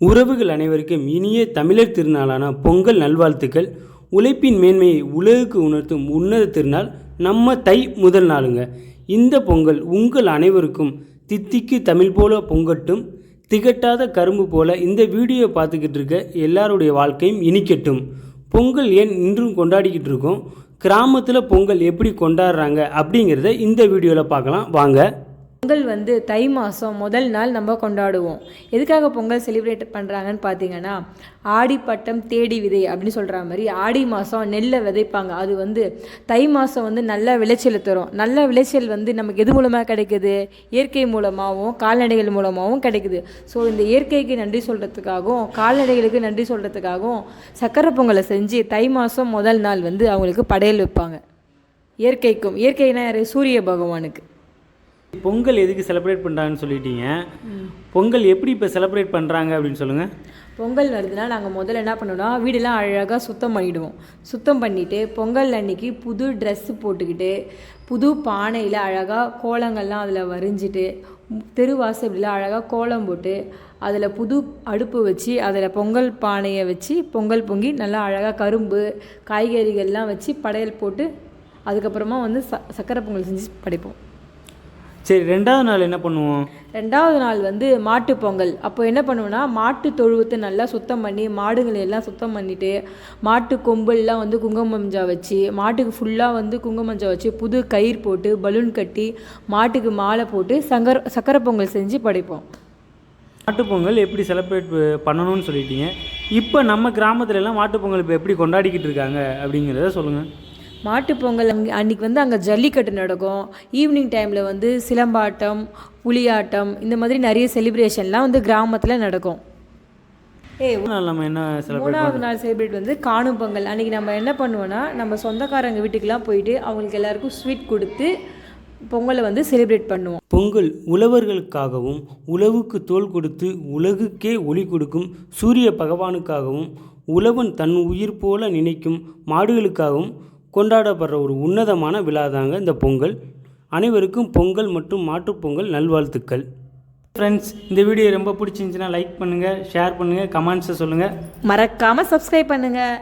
உறவுகள் அனைவருக்கும் இனிய தமிழர் திருநாளான பொங்கல் நல்வாழ்த்துக்கள். உழைப்பின் மேன்மையை உலகுக்கு உணர்த்தும் உன்னத திருநாள் நம்ம தை முதல் நாளுங்க. இந்த பொங்கல் உங்கள் அனைவருக்கும் தித்திக்கு தமிழ் போல பொங்கட்டும் திகட்டாத கரும்பு போல இந்த வீடியோ பார்த்துக்கிட்டு இருக்க எல்லாருடைய வாழ்க்கையும் இனிக்கட்டும். பொங்கல் ஏன் இன்றும் கொண்டாடிக்கிட்டு இருக்கோம்? கிராமத்தில் பொங்கல் எப்படி கொண்டாடுறாங்க அப்படிங்கிறத இந்த வீடியோவில் பார்க்கலாம். வாங்க. பொங்கல் வந்து தை மாதம் முதல் நாள் நம்ம கொண்டாடுவோம். எதுக்காக பொங்கல் செலிப்ரேட் பண்ணுறாங்கன்னு பார்த்தீங்கன்னா ஆடிப்பட்டம் தேடி விதை அப்படின்னு சொல்கிற மாதிரி ஆடி மாதம் நெல்லை விதைப்பாங்க. அது வந்து தை மாதம் வந்து நல்ல விளைச்சல் தரும். நல்ல விளைச்சல் வந்து நமக்கு எது மூலமாக கிடைக்குது? இயற்கை மூலமாகவும் கால்நடைகள் மூலமாகவும் கிடைக்குது. ஸோ இந்த இயற்கைக்கு நன்றி சொல்கிறதுக்காகவும் கால்நடைகளுக்கு நன்றி சொல்கிறதுக்காகவும் சக்கரை பொங்கலை செஞ்சு தை மாதம் முதல் நாள் வந்து அவங்களுக்கு படையல் வைப்பாங்க. இயற்கைக்கும் இயற்கைனா யார்? சூரிய பகவானுக்கு. பொங்கல் எதுக்கு செலிப்ரேட் பண்ணுறாங்கன்னு சொல்லிட்டீங்க. பொங்கல் எப்படி இப்போ செலிப்ரேட் பண்ணுறாங்க அப்படின்னு சொல்லுங்கள் பொங்கல் வருதுன்னா நாங்கள் முதல்ல என்ன பண்ணுவோம்னா வீடெல்லாம் அழகாக சுத்தம் பண்ணிவிடுவோம் சுத்தம் பண்ணிவிட்டு பொங்கல் அன்னைக்கு புது ட்ரெஸ்ஸு போட்டுக்கிட்டு புது பானையில் அழகாக கோலங்கள்லாம் அதில் வரைஞ்சிட்டு தெருவாசல் இப்படிலாம் அழகாக கோலம் போட்டு அதில் புது அடுப்பு வச்சு அதில் பொங்கல் பானையை வச்சு பொங்கல் பொங்கி நல்லா அழகாக கரும்பு காய்கறிகள்லாம் வச்சு படையல் போட்டு அதுக்கப்புறமா வந்து ச சக்கரை பொங்கல் செஞ்சு படைப்போம். சரி ரெண்டாவது நாள் என்ன பண்ணுவோம்? ரெண்டாவது நாள் வந்து மாட்டுப் பொங்கல். அப்போ என்ன பண்ணுவோம்னா மாட்டு தொழுவத்தை நல்லா சுத்தம் பண்ணி மாடுகளை எல்லாம் சுத்தம் பண்ணிட்டு மாட்டு கொம்பெல்லாம் வந்து குங்கும மஞ்சா வச்சு மாட்டுக்கு ஃபுல்லாக வந்து குங்கும மஞ்சா வச்சு புது கயிறு போட்டு பலூன் கட்டி மாட்டுக்கு மாலை போட்டு சங்கர் சக்கரை பொங்கல் செஞ்சு படைப்போம். மாட்டுப் பொங்கல் எப்படி செலிப்ரேட் பண்ணணும்னு சொல்லிட்டீங்க. இப்போ நம்ம கிராமத்துல எல்லாம் மாட்டுப் பொங்கல் இப்போ எப்படி கொண்டாடிக்கிட்டு இருக்காங்க அப்படிங்கிறத சொல்லுங்கள் மாட்டுப் பொங்கல் அங்கே அன்றைக்கி வந்து அங்கே ஜல்லிக்கட்டு நடக்கும். ஈவினிங் டைமில் வந்து சிலம்பாட்டம் புலியாட்டம் இந்த மாதிரி நிறைய செலிப்ரேஷன்லாம் வந்து கிராமத்தில் நடக்கும். மூணாவது நாள் செலிப்ரேட் வந்து காணும் பொங்கல். அன்றைக்கி நம்ம என்ன பண்ணுவோன்னா நம்ம சொந்தக்காரங்க வீட்டுக்கெலாம் போயிட்டு அவங்களுக்கு எல்லாருக்கும் ஸ்வீட் கொடுத்து பொங்கலை வந்து செலிப்ரேட் பண்ணுவோம். பொங்கல் உழவர்களுக்காகவும் உழவுக்கு தோல் கொடுத்து உலகுக்கே ஒளி கொடுக்கும் சூரிய பகவானுக்காகவும் உழவன் தன் உயிர் போல நினைக்கும் மாடுகளுக்காகவும் கொண்டாடப்படுற ஒரு உன்னதமான விழா தாங்க இந்த பொங்கல். அனைவருக்கும் பொங்கல் மற்றும் மாட்டுப்பொங்கல் நல்வாழ்த்துக்கள். ஃப்ரெண்ட்ஸ் இந்த வீடியோ ரொம்ப பிடிச்சிருந்துச்சுன்னா லைக் பண்ணுங்கள் ஷேர் பண்ணுங்கள் கமெண்ட்ஸை சொல்லுங்கள் மறக்காமல் சப்ஸ்கிரைப் பண்ணுங்கள்